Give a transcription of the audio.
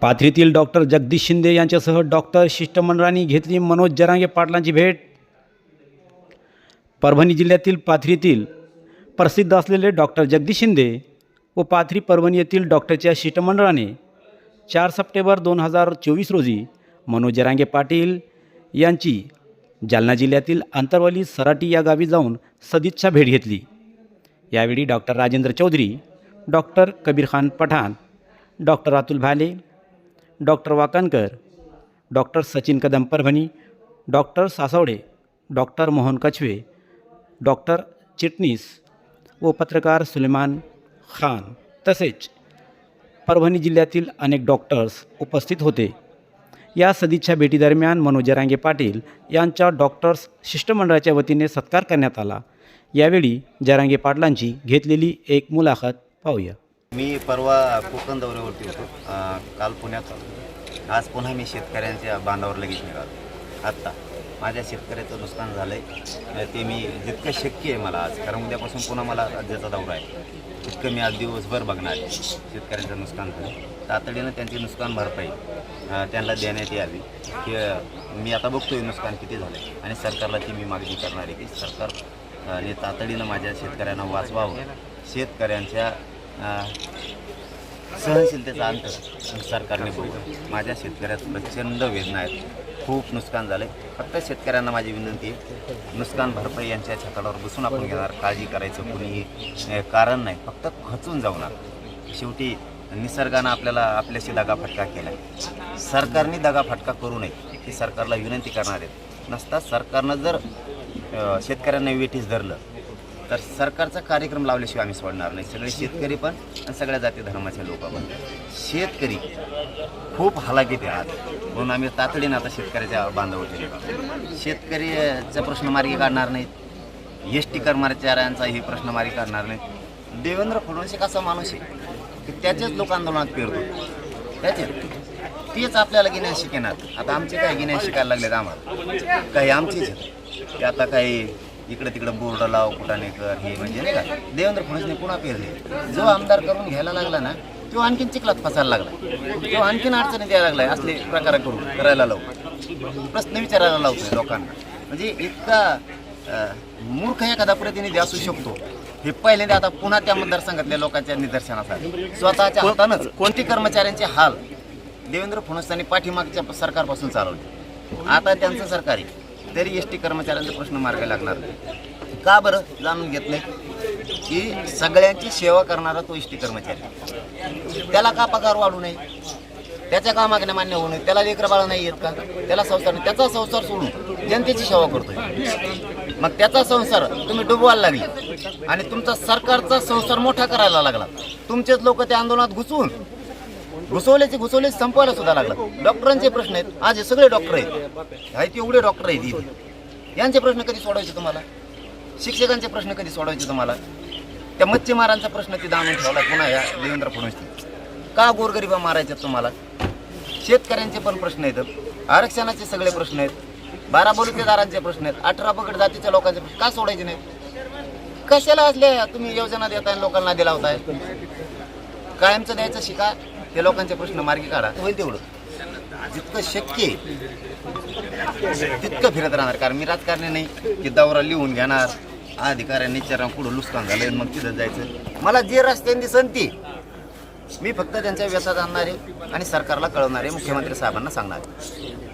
पाथरीतील doctor Jagdish Shinde यांच्यासह doctor शिष्टमंडळांनी घेतली मनोज जरांगे पाटलांची भेट. परभणी जिल्ह्यातील पाथरीतील प्रसिद्ध असलेले डॉक्टर जगदीश शिंदे व पाथरी परभणी येथील डॉक्टरच्या शिष्टमंडळाने चार सप्टेंबर दोन हजार चोवीस रोजी मनोज जरांगे पाटील यांची जालना जिल्ह्यातील आंतरवाली सराटी या गावी जाऊन सदिच्छा भेट घेतली. यावेळी doctor Rajendra Chaudhari doctor Kabir Khan Pathan doctor Atul Bhale doctor Wakankar doctor Sachin Kadam Parbhani doctor Saswade doctor Mohan Kachhave doctor Chitnis व पत्रकार सुलेमान खान. तसेच परभणी जिल्ह्यातील अनेक डॉक्टर्स उपस्थित होते. या सदिच्छा भेटीदरम्यान मनोज रांगे पाटील यांच्या डॉक्टर्स शिष्टमंडळाच्या वतीने सत्कार करण्यात आला. यावेळी जरांगे पाटलांची घेतलेली एक मुलाखत पाहूया. मी परवा कोकण दौऱ्यावरती होतो. काल पुण्यात आज पुन्हा मी शेतकऱ्यांच्या बांधावर लगेच निघालो. आत्ता माझ्या शेतकऱ्याचं नुकसान झालं आहे ते मी जितकं शक्य आहे मला आज कारण उद्यापासून पुन्हा मला राज्याचा दौरा आहे. तितकं मी आज दिवसभर बघणार आहे शेतकऱ्यांचं नुकसान झालं. तातडीनं त्यांची नुकसान भरपाई त्यांना देण्यात यावी. की मी आता बघतोय नुकसान किती झालं आणि सरकारला ती मी मागणी करणार आहे की सरकार तातडीनं माझ्या शेतकऱ्यांना वाचवावं. शेतकऱ्यांच्या सहनशीलतेचा अंत सरकारने बघू माझ्या शेतकऱ्यात प्रचंड वेदना आहेत. खूप नुकसान झालं आहे फक्त शेतकऱ्यांना माझी विनंती आहे नुकसान भरपाई यांच्या छताडावर बसून आपण घेणार. काळजी करायचं कुणीही कारण नाही. फक्त खचून जाऊ नका. शेवटी निसर्गानं आपल्याला आपल्याशी दगाफटका केला आहे सरकारने दगाफटका करू नये ही सरकारला विनंती करणार आहेत. नसता सरकारनं जर शेतकऱ्यांना वेठीस धरलं तर सरकारचा कार्यक्रम लावल्याशिवाय आम्ही सोडणार नाही. सगळे शेतकरी पण आणि सगळ्या जाती धर्माचे लोक पण. शेतकरी खूप हलाखीत आहे म्हणून आम्ही तातडीनं आता शेतकऱ्याच्या बांधावरती निघालो शेतकरीचा प्रश्न मार्गी काढणार नाहीत. एस टी कर्मचाऱ्यांचाही प्रश्न मार्गी काढणार नाहीत. देवेंद्र फडणवीस एक असा माणूस आहे की त्याचेच लोक आंदोलनात पेरतो. त्याचे तेच आपल्याला गिन्या शिकेनात आता आमचे काय गिन्या शिकायला लागलेत आम्हाला? काही आमचीच आहेत. ते आता काही इकडे तिकडे बोर्ड लाव कुठाने कर हे म्हणजे नाही का? देवेंद्र फडणवीसने पुन्हा पेरले. जो आमदार करून घ्यायला लागला ना तो आणखीन चिखलात फसायला लागला. तो आणखीन अडचणी द्यायला लागलाय असले प्रकार करून करायला लावू. प्रश्न विचारायला लावतोय लोकांना. म्हणजे इतका मूर्ख एखादा प्रतिनिधी असू शकतो. हे पहिल्यांदा आता पुन्हा त्या मतदारसंघातल्या लोकांच्या निदर्शनास आले. स्वतःच्या हातानंच कोणती कर्मचाऱ्यांचे हाल देवेंद्र फडणवीसांनी पाठीमागच्या सरकारपासून चालवले. आता त्यांचं सरकार आहे. तरी एस टी कर्मचाऱ्यांचा प्रश्न मार्ग लागणार. का बरं? जाणून घेत नाही. की सगळ्यांची सेवा करणारा तो एस टी कर्मचारी. त्याला का पगार वाढू नये? त्याच्या का मागण्या मान्य होऊ नये. त्याला लेकर बाळा नाही येत का? त्याला संसार नाही. त्याचा संसार सोडून जनतेची सेवा करतोय. मग त्याचा संसार तुम्ही डुबवायला लागले. आणि तुमचा सरकारचा संसार मोठा करायला लागला. तुमचेच लोक त्या आंदोलनात घुसून घुसवल्याचे घुसवले संपवायला सुद्धा लागला. डॉक्टरांचे प्रश्न आहेत. आज हे सगळे डॉक्टर आहेत. आहेत एवढे डॉक्टर आहेत इथे. यांचे प्रश्न कधी सोडवायचे तुम्हाला? शिक्षकांचे प्रश्न कधी सोडवायचे तुम्हाला? त्या मच्छीमारांचा प्रश्न तिथं आणून ठेवला पुन्हा या देवेंद्र फडणवीस का गोरगरिबा मारायच्यात तुम्हाला? शेतकऱ्यांचे पण प्रश्न आहेत. आरक्षणाचे सगळे प्रश्न आहेत. बारा बलुतेदारांचे प्रश्न आहेत. अठरा पगड जातीच्या लोकांचे प्रश्न का सोडायचे नाहीत? कशाला असले तुम्ही योजना देताय लोकांना दिला होताय कायमचं द्यायचं शिका. ते लोकांचे प्रश्न मार्गी काढा. होईल तेवढं. जितकं शक्य आहे तितकं फिरत राहणार. कारण मी राजकारणी नाही की दौरा लिहून घेणार. अधिकाऱ्यांनी चरण पुढं नुकसान झालं मग तिथं जायचं. मला जे रस्त्यांनी संती मी फक्त त्यांच्या व्यसात आणणारे आहे आणि सरकारला कळवणार आहे मुख्यमंत्री साहेबांना सांगणार आहे.